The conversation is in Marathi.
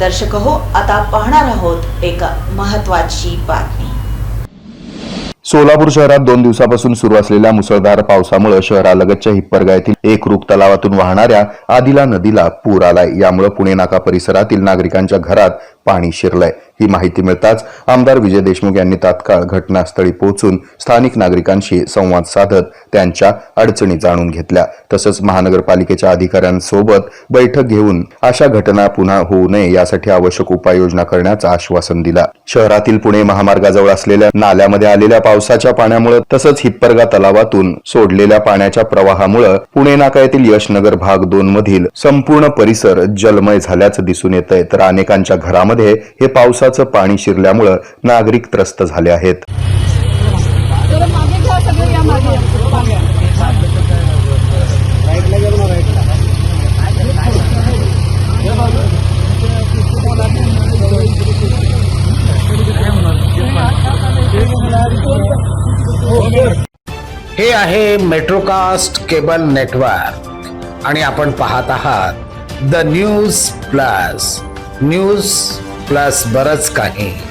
दर्शक हो आता पाहणार आहोत एक महत्वाची बातमी. सोलापूर शहरात दोन दिवसापासून सुरू असलेल्या मुसळधार पावसामुळे शहरालगतच्या हिप्परगा येथील एकरूप तलावातून वाहणाऱ्या आदिला नदीला पूर आलाय. यामुळे पुणे नाका परिसरातील नागरिकांच्या घरात पाणी शिरलंय. ही माहिती मिळताच आमदार विजय देशमुख यांनी तात्काळ घटनास्थळी पोहोचून स्थानिक नागरिकांशी संवाद साधत त्यांच्या अडचणी जाणून घेतल्या. तसंच महानगरपालिकेच्या अधिकाऱ्यांसोबत बैठक घेऊन अशा घटना पुन्हा होऊ नये यासाठी आवश्यक उपाययोजना करण्याचं आश्वासन दिलं. शहरातील पुणे महामार्गाजवळ असलेल्या नाल्यामध्ये आलेल्या पावसाच्या पाण्यामुळे तसंच हिप्परगा तलावातून सोडलेल्या पाण्याच्या प्रवाहामुळे पुणे नाका येथील यशनगर भाग दोन मधील संपूर्ण परिसर जलमय झाल्याचं दिसून येत आहे तर अनेकांच्या घरामध्ये हे पावसाचं पाणी शिरल्यामुळे नागरिक त्रस्त झाले आहेत. हे आहे मेट्रोकास्ट केबल नेटवर्क आणि आपण पाहत आहात the news plus news plus बरंच काही.